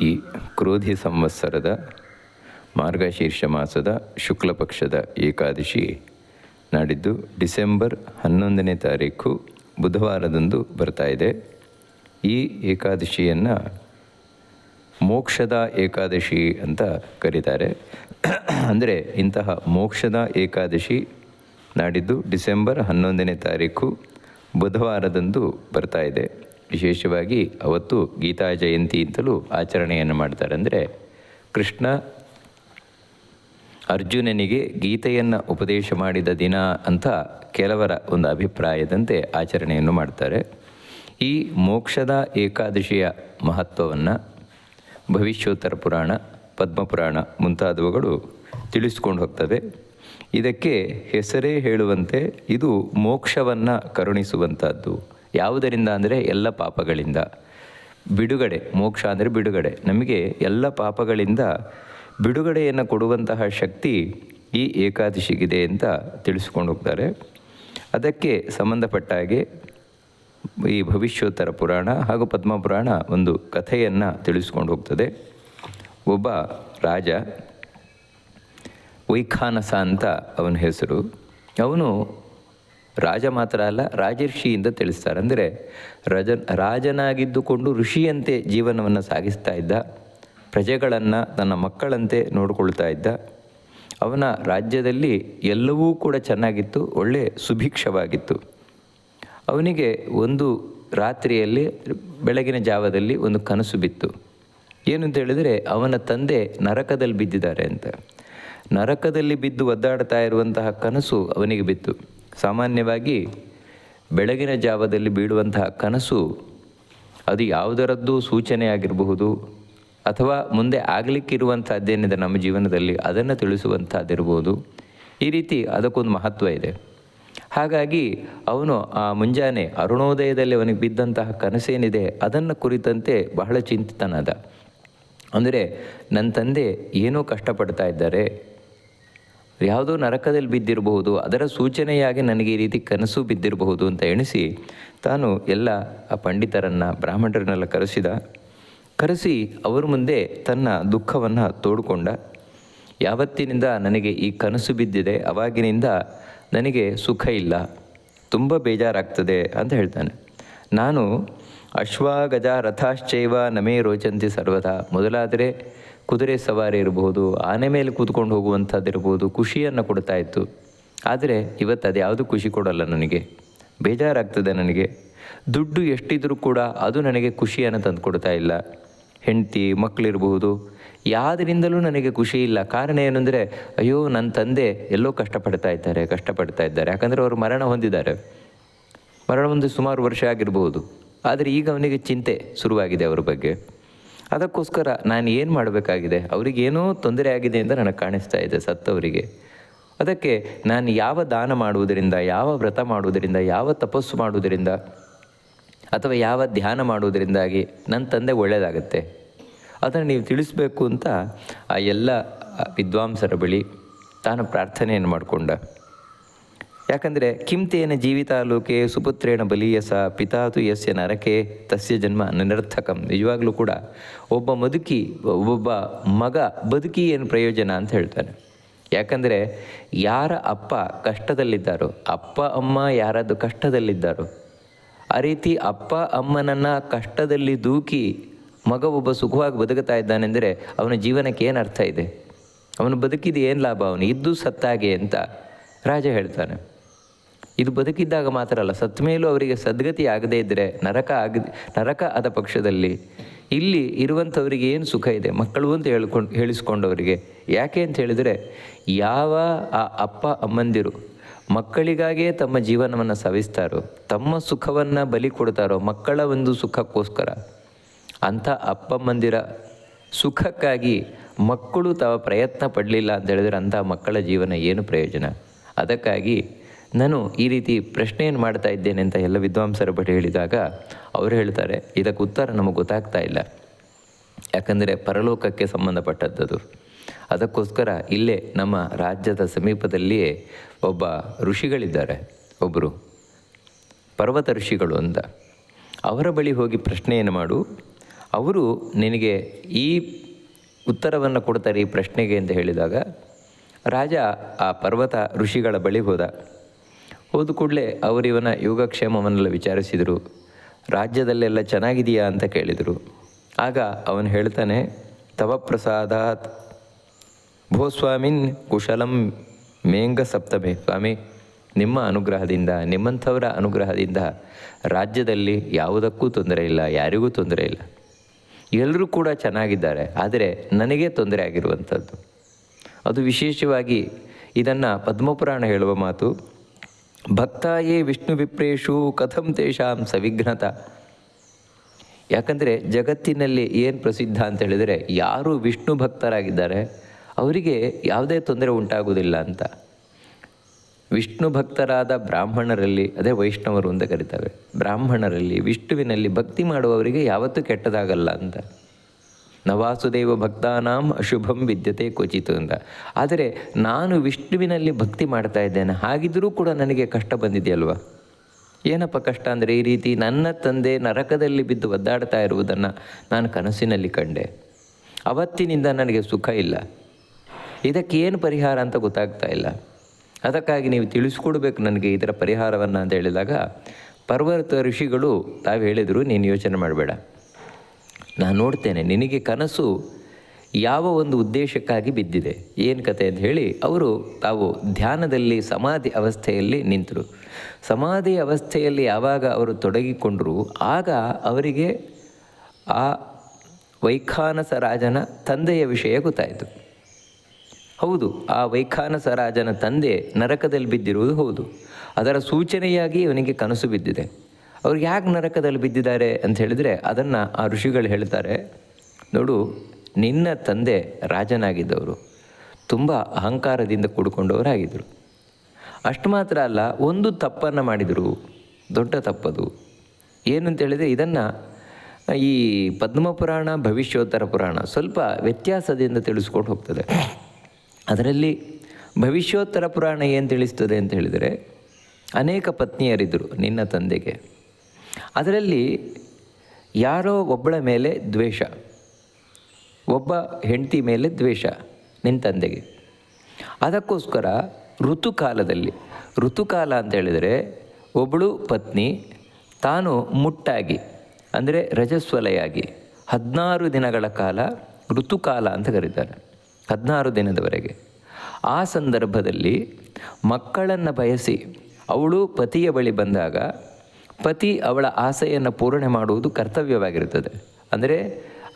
ಈ ಕ್ರೋಧಿ ಸಂವತ್ಸರದ ಮಾರ್ಗಶೀರ್ಷ ಮಾಸದ ಶುಕ್ಲ ಪಕ್ಷದ ಏಕಾದಶಿ ನಾಡಿದ್ದು ಡಿಸೆಂಬರ್ ಹನ್ನೊಂದನೇ ತಾರೀಕು ಬುಧವಾರದಂದು ಬರ್ತಾ ಇದೆ. ಈ ಏಕಾದಶಿಯನ್ನು ಮೋಕ್ಷದ ಏಕಾದಶಿ ಅಂತ ಕರೀತಾರೆ. ಅಂದರೆ ಇಂತಹ ಮೋಕ್ಷದ ಏಕಾದಶಿ ನಾಡಿದ್ದು ಡಿಸೆಂಬರ್ ಹನ್ನೊಂದನೇ ತಾರೀಕು ಬುಧವಾರದಂದು ಬರ್ತಾ ಇದೆ. ವಿಶೇಷವಾಗಿ ಅವತ್ತು ಗೀತಾ ಜಯಂತಿ ಅಂತಲೂ ಆಚರಣೆಯನ್ನು ಮಾಡ್ತಾರೆ. ಅಂದರೆ ಕೃಷ್ಣ ಅರ್ಜುನನಿಗೆ ಗೀತೆಯನ್ನು ಉಪದೇಶ ಮಾಡಿದ ದಿನ ಅಂತ ಕೆಲವರ ಒಂದು ಅಭಿಪ್ರಾಯದಂತೆ ಆಚರಣೆಯನ್ನು ಮಾಡ್ತಾರೆ. ಈ ಮೋಕ್ಷದ ಏಕಾದಶಿಯ ಮಹತ್ವವನ್ನು ಭವಿಷ್ಯೋತ್ತರ ಪುರಾಣ ಪದ್ಮಪುರಾಣ ಮುಂತಾದವುಗಳು ತಿಳಿಸ್ಕೊಂಡು ಹೋಗ್ತವೆ ಇದಕ್ಕೆ ಹೆಸರೇ ಹೇಳುವಂತೆ ಇದು ಮೋಕ್ಷವನ್ನು ಕರುಣಿಸುವಂಥದ್ದು ಯಾವುದರಿಂದ ಅಂದರೆ ಎಲ್ಲ ಪಾಪಗಳಿಂದ. ಬಿಡುಗಡೆ, ಮೋಕ್ಷ ಅಂದರೆ ಬಿಡುಗಡೆ. ನಮಗೆ ಎಲ್ಲ ಪಾಪಗಳಿಂದ ಬಿಡುಗಡೆಯನ್ನು ಕೊಡುವಂತಹ ಶಕ್ತಿ ಈ ಏಕಾದಶಿಗಿದೆ ಅಂತ ತಿಳಿಸ್ಕೊಂಡು ಹೋಗ್ತಾರೆ. ಅದಕ್ಕೆ ಸಂಬಂಧಪಟ್ಟ ಹಾಗೆ ಈ ಭವಿಷ್ಯೋತ್ತರ ಪುರಾಣ ಹಾಗೂ ಪದ್ಮಪುರಾಣ ಒಂದು ಕಥೆಯನ್ನು ತಿಳಿಸ್ಕೊಂಡು ಹೋಗ್ತದೆ. ಒಬ್ಬ ರಾಜ ವೈಖಾನಸ ಅಂತ ಅವನ ಹೆಸರು. ಅವನು ರಾಜ ಮಾತ್ರ ಅಲ್ಲ, ರಾಜರ್ಷಿಯಿಂದ ತಿಳಿಸ್ತಾರೆ. ಅಂದರೆ ರಜ ರಾಜನಾಗಿದ್ದುಕೊಂಡು ಋಷಿಯಂತೆ ಜೀವನವನ್ನು ಸಾಗಿಸ್ತಾ ಇದ್ದ, ಪ್ರಜೆಗಳನ್ನು ತನ್ನ ಮಕ್ಕಳಂತೆ ನೋಡಿಕೊಳ್ತಾ ಇದ್ದ, ಅವನ ರಾಜ್ಯದಲ್ಲಿ ಎಲ್ಲವೂ ಕೂಡ ಚೆನ್ನಾಗಿತ್ತು, ಒಳ್ಳೆ ಸುಭಿಕ್ಷವಾಗಿತ್ತು. ಅವನಿಗೆ ಒಂದು ರಾತ್ರಿಯಲ್ಲಿ, ಬೆಳಗಿನ ಜಾವದಲ್ಲಿ ಒಂದು ಕನಸು ಬಿತ್ತು. ಏನು ಅಂತ ಹೇಳಿದರೆ, ಅವನ ತಂದೆ ನರಕದಲ್ಲಿ ಬಿದ್ದಿದ್ದಾರೆ ಅಂತ. ನರಕದಲ್ಲಿ ಬಿದ್ದು ಒದ್ದಾಡ್ತಾ ಇರುವಂತಹ ಕನಸು ಅವನಿಗೆ ಬಿತ್ತು. ಸಾಮಾನ್ಯವಾಗಿ ಬೆಳಗಿನ ಜಾವದಲ್ಲಿ ಬೀಳುವಂತಹ ಕನಸು ಅದು ಯಾವುದರದ್ದು ಸೂಚನೆ ಆಗಿರಬಹುದು ಅಥವಾ ಮುಂದೆ ಆಗಲಿಕ್ಕಿರುವಂಥದ್ದೇನಿದೆ ನಮ್ಮ ಜೀವನದಲ್ಲಿ ಅದನ್ನು ತಿಳಿಸುವಂಥದ್ದಿರ್ಬೋದು ಈ ರೀತಿ ಅದಕ್ಕೊಂದು ಮಹತ್ವ ಇದೆ. ಹಾಗಾಗಿ ಅವನು ಆ ಮುಂಜಾನೆ ಅರುಣೋದಯದಲ್ಲಿ ಅವನಿಗೆ ಬಿದ್ದಂತಹ ಕನಸೇನಿದೆ ಅದನ್ನು ಕುರಿತಂತೆ ಬಹಳ ಚಿಂತಿತನಾದ. ಅಂದರೆ ನನ್ನ ತಂದೆ ಏನೋ ಕಷ್ಟಪಡ್ತಾ ಇದ್ದಾರೆ ಯಾವುದೋ ನರಕದಲ್ಲಿ ಬಿದ್ದಿರಬಹುದು, ಅದರ ಸೂಚನೆಯಾಗಿ ನನಗೆ ಈ ರೀತಿ ಕನಸು ಬಿದ್ದಿರಬಹುದು ಅಂತ ಎಣಿಸಿ ತಾನು ಎಲ್ಲ ಆ ಪಂಡಿತರನ್ನು, ಬ್ರಾಹ್ಮಣರನ್ನೆಲ್ಲ ಕರೆಸಿದ. ಕರೆಸಿ ಅವರ ಮುಂದೆ ತನ್ನ ದುಃಖವನ್ನು ತೋಡಿಕೊಂಡ. ಯಾವತ್ತಿನಿಂದ ನನಗೆ ಈ ಕನಸು ಬಿದ್ದಿದೆ, ಅವಾಗಿನಿಂದ ನನಗೆ ಸುಖ ಇಲ್ಲ, ತುಂಬ ಬೇಜಾರಾಗ್ತದೆ ಅಂತ ಹೇಳ್ತಾನೆ. ನಾನು ಅಶ್ವ ಗಜ ರಥಾಶ್ಚೈವ ನಮೇ ರೋಚಂತಿ ಸರ್ವದಾ. ಮೊದಲಾದರೆ ಕುದುರೆ ಸವಾರಿ ಇರಬಹುದು ಆನೆ ಮೇಲೆ ಕೂತ್ಕೊಂಡು ಹೋಗುವಂಥದ್ದು ಇರಬಹುದು ಖುಷಿಯನ್ನು ಕೊಡ್ತಾ ಇತ್ತು. ಆದರೆ ಇವತ್ತು ಅದು ಯಾವುದು ಖುಷಿ ಕೊಡಲ್ಲ ನನಗೆ. ಬೇಜಾರಾಗ್ತದೆ ನನಗೆ. ದುಡ್ಡು ಎಷ್ಟಿದ್ರೂ ಕೂಡ ಅದು ನನಗೆ ಖುಷಿಯನ್ನು ತಂದು ಕೊಡ್ತಾ ಇಲ್ಲ. ಹೆಂಡತಿ ಮಕ್ಕಳಿರಬಹುದು ಯಾವುದರಿಂದಲೂ ನನಗೆ ಖುಷಿ ಇಲ್ಲ. ಕಾರಣ ಏನಂದರೆ ಅಯ್ಯೋ ನನ್ನ ತಂದೆ ಎಲ್ಲೋ ಕಷ್ಟಪಡ್ತಾ ಇದ್ದಾರೆ ಕಷ್ಟಪಡ್ತಾ ಇದ್ದಾರೆ. ಯಾಕಂದರೆ ಅವರು ಮರಣ ಹೊಂದಿದ್ದಾರೆ. ಮರಣ ಹೊಂದಿ ಸುಮಾರು ವರ್ಷ ಆಗಿರಬಹುದು ಆದರೆ ಈಗ ಅವನಿಗೆ ಚಿಂತೆ ಶುರುವಾಗಿದೆ ಅವರ ಬಗ್ಗೆ. ಅದಕ್ಕೋಸ್ಕರ ನಾನು ಏನು ಮಾಡಬೇಕಾಗಿದೆ? ಅವರಿಗೇನೋ ತೊಂದರೆ ಆಗಿದೆ ಅಂತ ನನಗೆ ಕಾಣಿಸ್ತಾ ಇದೆ ಸತ್ತವರಿಗೆ. ಅದಕ್ಕೆ ನಾನು ಯಾವ ದಾನ ಮಾಡುವುದರಿಂದ, ಯಾವ ವ್ರತ ಮಾಡುವುದರಿಂದ, ಯಾವ ತಪಸ್ಸು ಮಾಡುವುದರಿಂದ ಅಥವಾ ಯಾವ ಧ್ಯಾನ ಮಾಡುವುದರಿಂದಾಗಿ ನನ್ನ ತಂದೆ ಒಳ್ಳೆಯದಾಗತ್ತೆ ಅದನ್ನು ನೀವು ತಿಳಿಸ್ಬೇಕು ಅಂತ ಆ ಎಲ್ಲ ವಿದ್ವಾಂಸರ ಬಳಿ ತಾನು ಪ್ರಾರ್ಥನೆಯನ್ನು ಮಾಡಿಕೊಂಡ. ಯಾಕಂದರೆ ಕಿಂತೇನ ಜೀವಿತಾಲೋಕೆ ಸುಪುತ್ರೇಣ ಬಲಿಯಸ ಪಿತಾತು ಯಸ್ಯ ನರಕೆ ತಸ್ಯ ಜನ್ಮ ನಿರರ್ಥಕಂ. ನಿಜವಾಗ್ಲೂ ಕೂಡ ಒಬ್ಬ ಮದುಕಿ ಒಬ್ಬ ಮಗ ಬದುಕಿ ಏನು ಪ್ರಯೋಜನ ಅಂತ ಹೇಳ್ತಾನೆ ಯಾಕಂದರೆ ಯಾರ ಅಪ್ಪ ಕಷ್ಟದಲ್ಲಿದ್ದಾರೋ, ಅಪ್ಪ, ಅಮ್ಮ ಯಾರದ್ದು ಕಷ್ಟದಲ್ಲಿದ್ದಾರೋ, ಆ ರೀತಿ ಅಪ್ಪ, ಅಮ್ಮನನ್ನು ಕಷ್ಟದಲ್ಲಿ ದೂಕಿ ಮಗ ಒಬ್ಬ ಸುಖವಾಗಿ ಬದುಕುತ್ತಾ ಇದ್ದಾನೆಂದರೆ ಅವನ ಜೀವನಕ್ಕೆ ಏನು ಅರ್ಥ ಇದೆ? ಅವನು ಬದುಕಿದ ಏನು ಲಾಭ? ಅವನು ಇದ್ದು ಸತ್ತಾಗೆ ಅಂತ ರಾಜ ಹೇಳ್ತಾನೆ. ಇದು ಬದುಕಿದ್ದಾಗ ಮಾತ್ರ ಅಲ್ಲ ಸತ್ ಮೇಲೂ ಅವರಿಗೆ ಸದ್ಗತಿ ಆಗದೇ ಇದ್ದರೆ ನರಕ ಆಗ, ನರಕ ಆದ ಪಕ್ಷದಲ್ಲಿ ಇಲ್ಲಿ ಇರುವಂಥವರಿಗೆ ಏನು ಸುಖ ಇದೆ? ಮಕ್ಕಳು ಅಂತ ಹೇಳ್ಕೊಂಡು, ಹೇಳಿಸ್ಕೊಂಡವರಿಗೆ. ಯಾಕೆ ಅಂತ ಹೇಳಿದರೆ, ಯಾವ ಆ ಅಪ್ಪ ಅಮ್ಮಂದಿರು ಮಕ್ಕಳಿಗಾಗಿಯೇ ತಮ್ಮ ಜೀವನವನ್ನು ಸವಿಸ್ತಾರೋ, ತಮ್ಮ ಸುಖವನ್ನು ಬಲಿ ಕೊಡ್ತಾರೋ ಮಕ್ಕಳ ಒಂದು ಸುಖಕ್ಕೋಸ್ಕರ, ಅಂಥ ಅಪ್ಪಮ್ಮಂದಿರ ಸುಖಕ್ಕಾಗಿ ಮಕ್ಕಳು ತಾವು ಪ್ರಯತ್ನ ಪಡಲಿಲ್ಲ ಅಂತ ಹೇಳಿದ್ರೆ ಅಂಥ ಮಕ್ಕಳ ಜೀವನ ಏನು ಪ್ರಯೋಜನ? ಅದಕ್ಕಾಗಿ ನಾನು ಈ ರೀತಿ ಪ್ರಶ್ನೆಯನ್ನು ಮಾಡ್ತಾ ಇದ್ದೇನೆ ಅಂತ ಎಲ್ಲ ವಿದ್ವಾಂಸರ ಬಳಿ ಹೇಳಿದಾಗ ಅವರು ಹೇಳ್ತಾರೆ, ಇದಕ್ಕೆ ಉತ್ತರ ನಮಗೆ ಗೊತ್ತಾಗ್ತಾ ಇಲ್ಲ. ಯಾಕಂದರೆ ಪರಲೋಕಕ್ಕೆ ಸಂಬಂಧಪಟ್ಟದ್ದು. ಅದಕ್ಕೋಸ್ಕರ ಇಲ್ಲೇ ನಮ್ಮ ರಾಜ್ಯದ ಸಮೀಪದಲ್ಲಿಯೇ ಒಬ್ಬ ಋಷಿಗಳಿದ್ದಾರೆ ಒಬ್ಬರು ಪರ್ವತ ಋಷಿಗಳು ಅಂತ. ಅವರ ಬಳಿ ಹೋಗಿ ಪ್ರಶ್ನೆಯನ್ನು ಮಾಡು. ಅವರು ನಿನಗೆ ಈ ಉತ್ತರವನ್ನು ಕೊಡ್ತಾರೆ ಈ ಪ್ರಶ್ನೆಗೆ ಅಂತ ಹೇಳಿದಾಗ, ರಾಜ ಆ ಪರ್ವತ ಋಷಿಗಳ ಬಳಿ ಹೋದ. ಹೋದ ಕೂಡಲೇ ಅವರಿವನ ಯೋಗಕ್ಷೇಮವನ್ನೆಲ್ಲ ವಿಚಾರಿಸಿದರು. ರಾಜ್ಯದಲ್ಲೆಲ್ಲ ಚೆನ್ನಾಗಿದೆಯಾ ಅಂತ ಕೇಳಿದರು. ಆಗ ಅವನು ಹೇಳ್ತಾನೆ, ತವ ಪ್ರಸಾದಾತ್ ಭೋಸ್ವಾಮಿನ್ ಕುಶಲಂ ಮೇಂಗ ಸಪ್ತಮೆ. ಸ್ವಾಮಿ, ನಿಮ್ಮ ಅನುಗ್ರಹದಿಂದ, ನಿಮ್ಮಂಥವರ ಅನುಗ್ರಹದಿಂದ ರಾಜ್ಯದಲ್ಲಿ ಯಾವುದಕ್ಕೂ ತೊಂದರೆ ಇಲ್ಲ, ಯಾರಿಗೂ ತೊಂದರೆ ಇಲ್ಲ. ಎಲ್ಲರೂ ಕೂಡ ಚೆನ್ನಾಗಿದ್ದಾರೆ, ಆದರೆ ನನಗೆ ತೊಂದರೆ ಆಗಿರುವಂಥದ್ದು. ಅದು ವಿಶೇಷವಾಗಿ ಇದನ್ನು ಪದ್ಮಪುರಾಣ ಹೇಳುವ ಮಾತು. ಭಕ್ತಾಯೇ ವಿಷ್ಣು ವಿಪ್ರೇಷು ಕಥಂ ತೇಷಾಂ ಸವಿಘ್ನತ. ಯಾಕಂದರೆ ಜಗತ್ತಿನಲ್ಲಿ ಏನು ಪ್ರಸಿದ್ಧ ಅಂತ ಹೇಳಿದರೆ ಯಾರು ವಿಷ್ಣು ಭಕ್ತರಾಗಿದ್ದಾರೆ ಅವರಿಗೆ ಯಾವುದೇ ತೊಂದರೆ ಉಂಟಾಗುವುದಿಲ್ಲ ಅಂತ. ವಿಷ್ಣು ಭಕ್ತರಾದ ಬ್ರಾಹ್ಮಣರಲ್ಲಿ, ಅದೇ ವೈಷ್ಣವರು ಅಂತ ಕರೀತಾರೆ ಬ್ರಾಹ್ಮಣರಲ್ಲಿ ವಿಷ್ಣುವಿನಲ್ಲಿ ಭಕ್ತಿ ಮಾಡುವವರಿಗೆ ಯಾವತ್ತೂ ಕೆಟ್ಟದಾಗಲ್ಲ ಅಂತ. ನವಾಸುದೇವ ಭಕ್ತಾನಾಂ ಅಶುಭಂ ವಿದ್ಯತೆ ಕ್ವಚಿತು ಅಂತ ಆದರೆ ನಾನು ವಿಷ್ಣುವಿನಲ್ಲಿ ಭಕ್ತಿ ಮಾಡ್ತಾ ಇದ್ದೇನೆ ಹಾಗಿದ್ದರೂ ಕೂಡ ನನಗೆ ಕಷ್ಟ ಬಂದಿದೆಯಲ್ವಾ? ಏನಪ್ಪ ಕಷ್ಟ ಅಂದರೆ ಈ ರೀತಿ ನನ್ನ ತಂದೆ ನರಕದಲ್ಲಿ ಬಿದ್ದು ಒದ್ದಾಡ್ತಾ ಇರುವುದನ್ನು ನಾನು ಕನಸಿನಲ್ಲಿ ಕಂಡೆ. ಅವತ್ತಿನಿಂದ ನನಗೆ ಸುಖ ಇಲ್ಲ. ಇದಕ್ಕೆ ಏನು ಪರಿಹಾರ ಅಂತ ಗೊತ್ತಾಗ್ತಾ ಇಲ್ಲ. ಅದಕ್ಕಾಗಿ ನೀವು ತಿಳಿಸ್ಕೊಡ್ಬೇಕು ನನಗೆ ಇದರ ಪರಿಹಾರವನ್ನು ಅಂತ ಹೇಳಿದಾಗ, ಪರ್ವತ ಋಷಿಗಳು ತಾವು ಹೇಳಿದರು, ನೀನು ಯೋಚನೆ ಮಾಡಬೇಡ. ನಾನು ನೋಡ್ತೇನೆ, ನಿನಗೆ ಕನಸು ಯಾವ ಒಂದು ಉದ್ದೇಶಕ್ಕಾಗಿ ಬಿದ್ದಿದೆ? ಏನು ಕತೆ ಅಂತ ಹೇಳಿ, ಅವರು ತಾವು ಧ್ಯಾನದಲ್ಲಿ ಸಮಾಧಿ ಅವಸ್ಥೆಯಲ್ಲಿ ನಿಂತರು. ಸಮಾಧಿ ಅವಸ್ಥೆಯಲ್ಲಿ ಯಾವಾಗ ಅವರು ತೊಡಗಿಕೊಂಡರು, ಆಗ ಅವರಿಗೆ ಆ ವೈಖಾನಸ ರಾಜನ ತಂದೆಯ ವಿಷಯ ಗೊತ್ತಾಯಿತು. ಹೌದು, ಆ ವೈಖಾನಸ ರಾಜನ ತಂದೆ ನರಕದಲ್ಲಿ ಬಿದ್ದಿರುವುದು ಹೌದು. ಅದರ ಸೂಚನೆಯಾಗಿ ಇವನಿಗೆ ಕನಸು ಬಿದ್ದಿದೆ. ಅವ್ರು ಯಾಕೆ ನರಕದಲ್ಲಿ ಬಿದ್ದಿದ್ದಾರೆ ಅಂತ ಹೇಳಿದರೆ ಅದನ್ನು ಆ ಋಷಿಗಳು ಹೇಳ್ತಾರೆ, ನೋಡು, ನಿನ್ನ ತಂದೆ ರಾಜನಾಗಿದ್ದವರು, ತುಂಬ ಅಹಂಕಾರದಿಂದ ಕೂಡಿಕೊಂಡವರಾಗಿದ್ದರು. ಅಷ್ಟು ಮಾತ್ರ ಅಲ್ಲ, ಒಂದು ತಪ್ಪನ್ನು ಮಾಡಿದರು, ದೊಡ್ಡ ತಪ್ಪದು. ಏನಂತ ಹೇಳಿದರೆ ಇದನ್ನು ಈ ಪದ್ಮಪುರಾಣ, ಭವಿಷ್ಯೋತ್ತರ ಪುರಾಣ ಸ್ವಲ್ಪ ವ್ಯತ್ಯಾಸದಿಂದ ತಿಳಿಸ್ಕೊಂಡು ಹೋಗ್ತದೆ. ಅದರಲ್ಲಿ ಭವಿಷ್ಯೋತ್ತರ ಪುರಾಣ ಏನು ತಿಳಿಸ್ತದೆ ಅಂತ ಹೇಳಿದರೆ, ಅನೇಕ ಪತ್ನಿಯರಿದ್ದರು ನಿನ್ನ ತಂದೆಗೆ. ಅದರಲ್ಲಿ ಯಾರೋ ಒಬ್ಬಳ ಮೇಲೆ ದ್ವೇಷ, ಒಬ್ಬ ಹೆಂಡತಿ ಮೇಲೆ ದ್ವೇಷ ನಿನ್ನ ತಂದೆಗೆ. ಅದಕ್ಕೋಸ್ಕರ ಋತುಕಾಲದಲ್ಲಿ, ಋತುಕಾಲ ಅಂತ ಹೇಳಿದರೆ ಒಬ್ಬಳು ಪತ್ನಿ ತಾನು ಮುಟ್ಟಾಗಿ, ಅಂದರೆ ರಜಸ್ವಲೆಯಾಗಿ ಹದಿನಾರು ದಿನಗಳ ಕಾಲ ಋತುಕಾಲ ಅಂತ ಕರೀತಾರೆ, ಹದಿನಾರು ದಿನದವರೆಗೆ. ಆ ಸಂದರ್ಭದಲ್ಲಿ ಮಕ್ಕಳನ್ನು ಬಯಸಿ, ಅವಳು ಪತಿಯ ಬಳಿ ಬಂದಾಗ ಪತಿ ಅವಳ ಆಸೆಯನ್ನು ಪೂರಣೆ ಮಾಡುವುದು ಕರ್ತವ್ಯವಾಗಿರುತ್ತದೆ. ಅಂದರೆ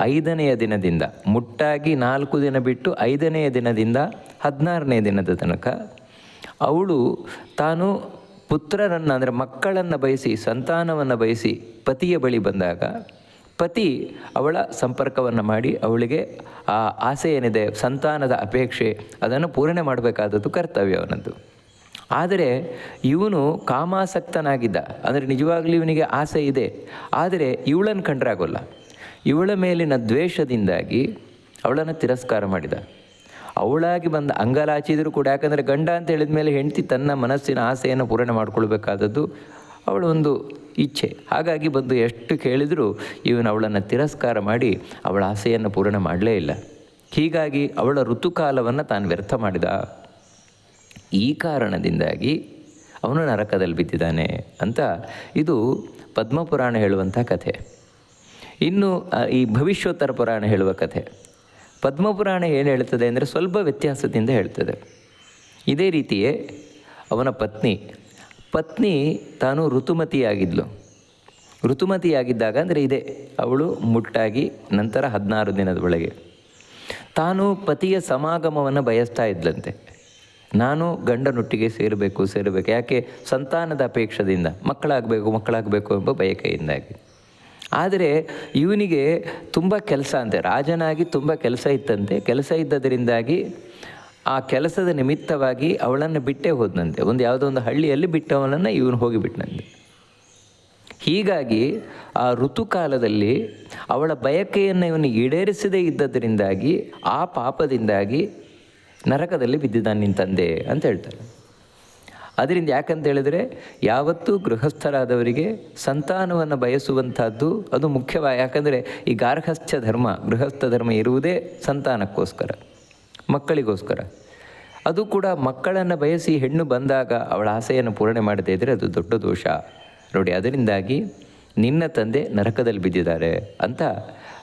ಐದನೆಯ ದಿನದಿಂದ, ಮುಟ್ಟಾಗಿ ನಾಲ್ಕು ದಿನ ಬಿಟ್ಟು ಐದನೆಯ ದಿನದಿಂದ ಹದಿನಾರನೇ ದಿನದ ತನಕ ಅವಳು ತಾನು ಪುತ್ರರನ್ನು, ಅಂದರೆ ಮಕ್ಕಳನ್ನು ಬಯಸಿ, ಸಂತಾನವನ್ನು ಬಯಸಿ ಪತಿಯ ಬಳಿ ಬಂದಾಗ ಪತಿ ಅವಳ ಸಂಪರ್ಕವನ್ನು ಮಾಡಿ ಅವಳಿಗೆ ಆ ಆಸೆ ಏನಿದೆ ಸಂತಾನದ ಅಪೇಕ್ಷೆ, ಅದನ್ನು ಪೂರಣೆ ಮಾಡಬೇಕಾದದ್ದು ಕರ್ತವ್ಯ ಅವನದ್ದು. ಆದರೆ ಇವನು ಕಾಮಾಸಕ್ತನಾಗಿದ್ದ. ಅಂದರೆ ನಿಜವಾಗ್ಲೂ ಇವನಿಗೆ ಆಸೆ ಇದೆ. ಆದರೆ ಇವಳನ್ನು ಕಂಡ್ರಾಗೋಲ್ಲ. ಇವಳ ಮೇಲಿನ ದ್ವೇಷದಿಂದಾಗಿ ಅವಳನ್ನು ತಿರಸ್ಕಾರ ಮಾಡಿದ. ಅವಳಾಗಿ ಬಂದ ಅಂಗಲಾಚಿದರೂ ಕೂಡ. ಯಾಕಂದರೆ ಗಂಡ ಅಂತ ಹೇಳಿದ ಮೇಲೆ ಹೆಂಡತಿ ತನ್ನ ಮನಸ್ಸಿನ ಆಸೆಯನ್ನು ಪೂರಣೆ ಮಾಡಿಕೊಳ್ಬೇಕಾದದ್ದು ಅವಳ ಒಂದು ಇಚ್ಛೆ. ಹಾಗಾಗಿ ಬಂದು ಎಷ್ಟು ಕೇಳಿದರೂ ಇವನು ಅವಳನ್ನು ತಿರಸ್ಕಾರ ಮಾಡಿ ಅವಳ ಆಸೆಯನ್ನು ಪೂರಣ ಮಾಡಲೇ ಇಲ್ಲ. ಹೀಗಾಗಿ ಅವಳ ಋತುಕಾಲವನ್ನು ತಾನು ವ್ಯರ್ಥ ಮಾಡಿದ. ಈ ಕಾರಣದಿಂದಾಗಿ ಅವನು ನರಕದಲ್ಲಿ ಬಿದ್ದಿದ್ದಾನೆ ಅಂತ ಇದು ಪದ್ಮಪುರಾಣ ಹೇಳುವಂಥ ಕಥೆ. ಇನ್ನು ಈ ಭವಿಷ್ಯೋತ್ತರ ಪುರಾಣ ಹೇಳುವ ಕಥೆ. ಪದ್ಮಪುರಾಣ ಏನು ಹೇಳ್ತದೆ ಅಂದರೆ ಸ್ವಲ್ಪ ವ್ಯತ್ಯಾಸದಿಂದ ಹೇಳ್ತದೆ. ಇದೇ ರೀತಿಯೇ ಅವನ ಪತ್ನಿ. ಪತ್ನಿ ತಾನು ಋತುಮತಿಯಾಗಿದ್ಲು. ಋತುಮತಿಯಾಗಿದ್ದಾಗ ಅಂದರೆ ಇದೆ, ಅವಳು ಮುಟ್ಟಾಗಿ ನಂತರ ಹದಿನಾರು ದಿನದ ಒಳಗೆ. ತಾನು ಪತಿಯ ಸಮಾಗಮವನ್ನು ಬಯಸ್ತಾ ಇದ್ಲಂತೆ. ನಾನು ಗಂಡನೊಟ್ಟಿಗೆ ಸೇರಬೇಕು ಸೇರಬೇಕು. ಯಾಕೆ? ಸಂತಾನದ ಅಪೇಕ್ಷದಿಂದ. ಮಕ್ಕಳಾಗಬೇಕು ಮಕ್ಕಳಾಗಬೇಕು ಎಂಬ ಬಯಕೆಯಿಂದಾಗಿ. ಆದರೆ ಇವನಿಗೆ ತುಂಬ ಕೆಲಸ ಅಂತೆ, ರಾಜನಾಗಿ ತುಂಬ ಕೆಲಸ ಇತ್ತಂತೆ. ಕೆಲಸ ಇದ್ದದರಿಂದಾಗಿ ಆ ಕೆಲಸದ ನಿಮಿತ್ತವಾಗಿ ಅವಳನ್ನು ಬಿಟ್ಟೇ ಹೋದನಂತೆ. ಒಂದು ಯಾವುದೋ ಒಂದು ಹಳ್ಳಿಯಲ್ಲಿ ಬಿಟ್ಟವನನ್ನು ಇವನು ಹೋಗಿಬಿಟ್ಟನಂತೆ ಹೀಗಾಗಿ ಆ ಋತುಕಾಲದಲ್ಲಿ ಅವಳ ಬಯಕೆಯನ್ನು ಇವನು ಈಡೇರಿಸದೇ ಇದ್ದದರಿಂದಾಗಿ, ಆ ಪಾಪದಿಂದಾಗಿ ನರಕದಲ್ಲಿ ಬಿದ್ದಿದ್ದಾನೆ ನಿನ್ನ ತಂದೆ ಅಂತ ಹೇಳ್ತಾರೆ. ಅದರಿಂದ ಯಾಕಂತ ಹೇಳಿದರೆ ಯಾವತ್ತೂ ಗೃಹಸ್ಥರಾದವರಿಗೆ ಸಂತಾನವನ್ನು ಬಯಸುವಂಥದ್ದು ಅದು ಮುಖ್ಯವ, ಯಾಕಂದರೆ ಈ ಗಾರ್ಹಸ್ಥ ಧರ್ಮ, ಗೃಹಸ್ಥ ಧರ್ಮ ಇರುವುದೇ ಸಂತಾನಕ್ಕೋಸ್ಕರ, ಮಕ್ಕಳಿಗೋಸ್ಕರ. ಅದು ಕೂಡ ಮಕ್ಕಳನ್ನು ಬಯಸಿ ಹೆಣ್ಣು ಬಂದಾಗ ಅವಳ ಆಸೆಯನ್ನು ಪೂರಣೆ ಮಾಡದೇ ಇದ್ದರೆ ಅದು ದೊಡ್ಡ ದೋಷ. ನೋಡಿ, ಅದರಿಂದಾಗಿ ನಿನ್ನ ತಂದೆ ನರಕದಲ್ಲಿ ಬಿದ್ದಿದ್ದಾರೆ ಅಂತ